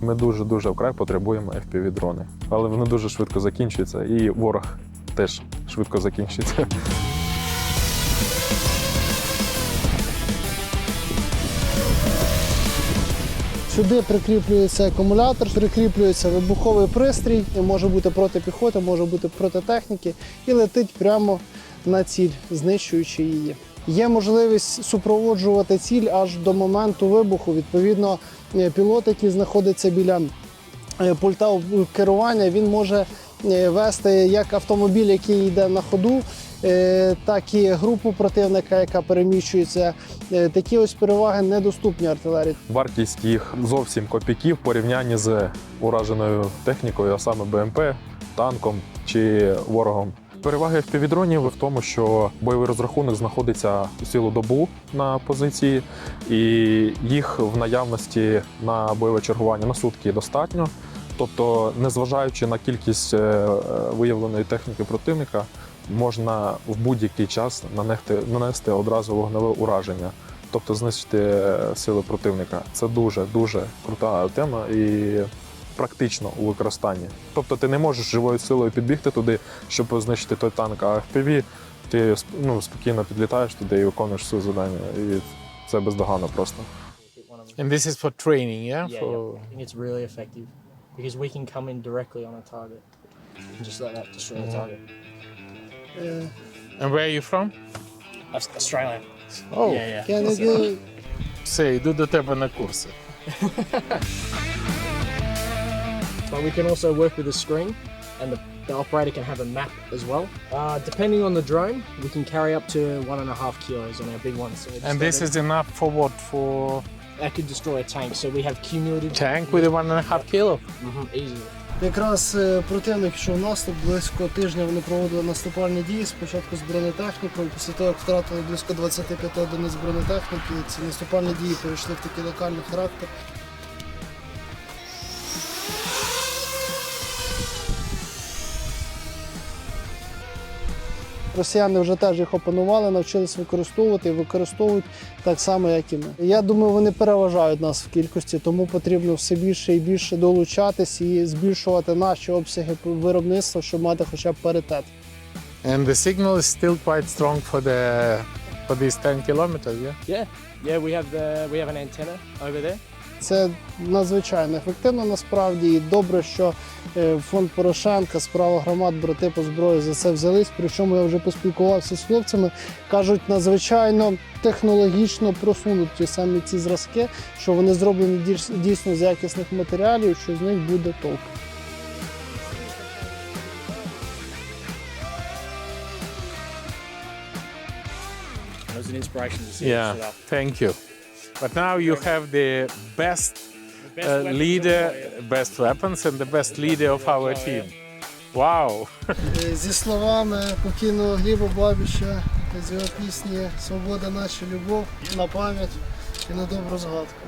Ми дуже дуже вкрай потребуємо fpv дрони, але вони дуже швидко закінчуються, і ворог теж швидко закінчується. Сюди прикріплюється акумулятор, прикріплюється вибуховий пристрій, може бути проти піхоти, може бути проти техніки, і летить прямо на ціль, знищуючи її. Є можливість супроводжувати ціль аж до моменту вибуху. Відповідно, е, пілот, який знаходиться біля е, пульта керування, він може е, вести як автомобіль, який йде на ходу, е, так і групу противника, яка переміщується. Е, Такі ось переваги недоступні артилерії. Вартість їх зовсім копійки в порівнянні з ураженою технікою, а саме БМП, танком чи ворогом. Переваги FPV-дронів в тому, що бойовий розрахунок знаходиться цілу добу на позиції, і їх в наявності на бойове чергування на сутки достатньо. Тобто, незважаючи на кількість е, е, виявленої техніки противника, можна в будь-який час нанести, нанести одразу вогневе ураження, тобто знищити е, сили противника. Це дуже дуже крута тема і практично у використанні. Тобто ти не можеш живою силою підбігти туди, щоб знищити той танк, а FPV ти ну, спокійно підлітаєш туди і виконуєш свої завдання. І це бездоганно просто. And this is for training, yeah? Yeah, for... yeah. I think it's really effective because we can come in directly on a target and just let that destroy the target. Yeah. And where are you from? Australia. Oh, Yeah, yeah. Can That's do- все, йду до тебе на курси. But we can also work with a screen, and the, the operator can have a map as well. Uh, depending on the drone, we can carry up to one and a half kilos on our big ones. So it's And this got is enough for what? For a- that could destroy a tank. So we have cumulative tank with a one and a half kilo? Mhm, easily. Якраз е, противник йшов в наступ, близько тижня вони проводили наступальні дії спочатку з бронетехнікою. Після того, як втратили близько 25 одиниць бронетехніки, ці наступальні дії перейшли в такий локальний характер. Росіяни вже теж їх опанували, навчились використовувати і використовують так само, як і ми. Я думаю, вони переважають нас в кількості, тому потрібно все більше і більше долучатись і збільшувати наші обсяги виробництва, щоб мати хоча б паритет. And the signal is still quite strong for the for these 10 kilometers, yeah? Yeah, yeah. We have the we have an antenna over there. Це надзвичайно ефективно насправді і добре, що е, фонд Порошенка, справа громад, брати по зброї за це взялись. Причому я вже поспілкувався з хлопцями. кажуть, надзвичайно технологічно просунуті саме ці зразки, що вони зроблені дійсно з якісних матеріалів, що з них буде толк. Yeah, thank you. But now you have the best, uh, leader, best weapons, and the best leader of our team. Wow! Е, Зі словами покійного Гліба Бабіча з його пісні Свобода наша любов на пам'ять і на добру згадку.